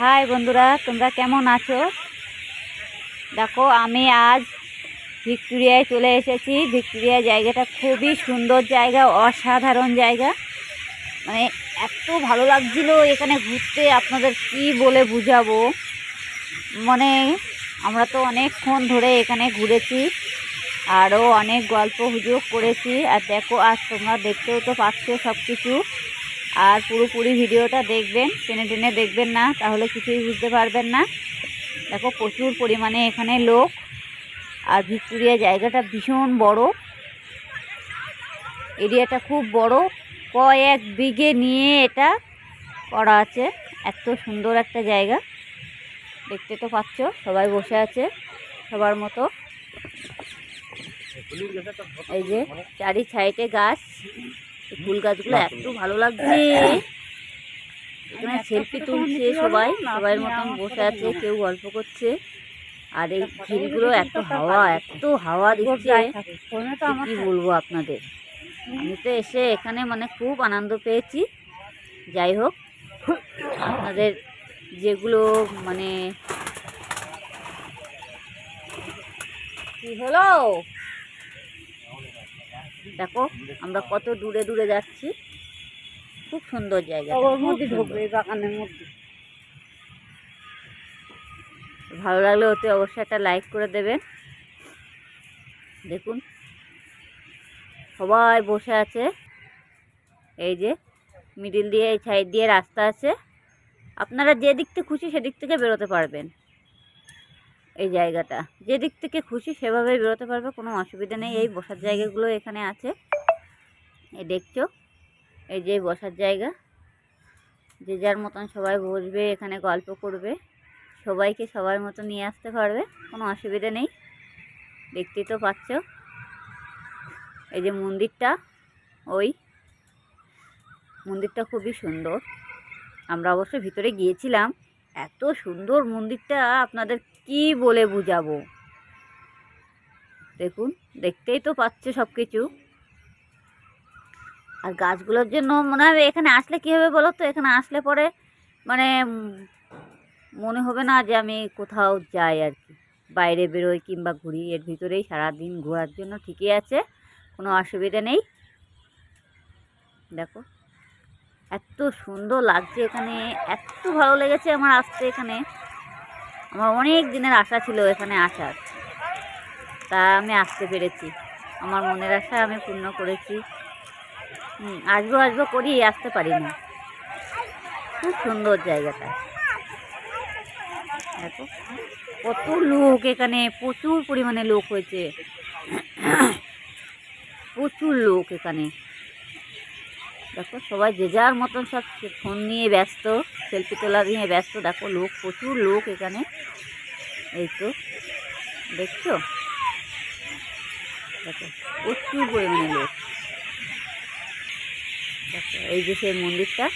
High বন্ধুরা, তোমরা কেমন আছো? দেখো, আমি আজ ভিক্টোরিয়ায় চলে এসেছি। ভিক্টোরিয়া জায়গাটা খুবই সুন্দর জায়গা, অসাধারণ জায়গা। মানে এত ভালো লাগছিল এখানে ঘুরতে, আপনাদের কি বলে বুঝাবো? মানে আমরা তো অনেকক্ষণ ধরে এখানে ঘুরেছি আরও অনেক গল্প হুজুগ করেছি। আর দেখো আজ তোমরা দেখতেও তো পাচ্ছ সব কিছু আর পুরোপুরি ভিডিওটা দেখবেন, টেনে টেনে দেখবেন না, তাহলে কিছুই বুঝতে পারবেন না। দেখো, প্রচুর পরিমাণে এখানে লোক, আর ভিক্টোরিয়া জায়গাটা ভীষণ বড়। এরিয়াটা খুব বড়, কয়েক বিঘে নিয়ে এটা করা আছে, এত সুন্দর একটা জায়গা। দেখতে তো পাচ্ছ, সবাই বসে আছে, সবার মতো। এই যে চারি সাইডে গাছ। ফুল গাছগুলো এত ভালো লাগছে। এখানে সেলফি তুলছে সবাই। সবাইয়ের মতন বসে আছে কেউ গল্প করছে। আর এই ঝিলগুলো এত হাওয়া এত হাওয়া দিচ্ছে। কি বলব আপনাদের? আমি তো এসে এখানে মানে খুব আনন্দ পেয়েছি। যাই হোক আপনাদের যেগুলো মানে কি হলো? দেখো আমরা কত দূরে দূরে যাচ্ছি। খুব সুন্দর জায়গা বাগানের মধ্যে। ভালো লাগলে ওতে অবশ্যই একটা লাইক করে দেবেন। দেখুন সবাই বসে আছে। এই যে মিডিল দিয়ে এই সাইড দিয়ে রাস্তা আছে। আপনারা যে দিক থেকে খুশি সেদিক থেকে বেরোতে পারবেন। এই জায়গাটা। যে দিক থেকে খুশি সেভাবে বেরোতে পারবে, কোনো অসুবিধা নেই। এই বসার জায়গাগুলো এখানে আছে। এই দেখছ? এই যে বসার জায়গা। যে যার মতন সবাই বসবে, এখানে গল্প করবে। সবাইকে সবার মতো নিয়ে আসতে পারবে, কোনো অসুবিধা নেই। দেখতেই তো পাচ্ছ। এই যে মন্দিরটা, ওই মন্দিরটা খুবই সুন্দর। আমরা অবশ্য ভিতরে গিয়েছিলাম। এত সুন্দর মন্দিরটা আপনাদের কি বলে বুঝাবো? দেখুন, দেখতেই তো পাচ্ছে সব কিছু আর গাছগুলোর জন্য মনে হবে এখানে আসলে কী হবে বলো তো? এখানে আসলে পরে মানে মনে হবে না যে আমি কোথাও যাই আর কি। বাইরে বেরোই কিংবা ঘুরি, এর ভিতরেই সারাদিন ঘোরার জন্য ঠিকই আছে, কোনো অসুবিধা নেই। দেখো, এত সুন্দর লাগছে এখানে, এত ভালো লেগেছে আমার আসতে এখানে। আমার অনেক দিনের আশা ছিল এখানে আসার। তা আমি আসতে পেরেছি। আমার মনের আশা আমি পূর্ণ করেছি। আসব আসব করি আসতে পারি না খুব সুন্দর জায়গাটা। দেখো, কত লোক এখানে, প্রচুর পরিমাণে লোক হয়েছে। প্রচুর লোক এখানে। দেখো, সবাই যে যার মতন সব ফোন নিয়ে ব্যস্ত, সেলফি তোলা নিয়ে ব্যস্ত। দেখো, লোক, প্রচুর লোক এখানে। এই তো দেখছ? দেখো প্রচুর পরিমাণে লোক। দেখো এই যে সেই মন্দিরটা।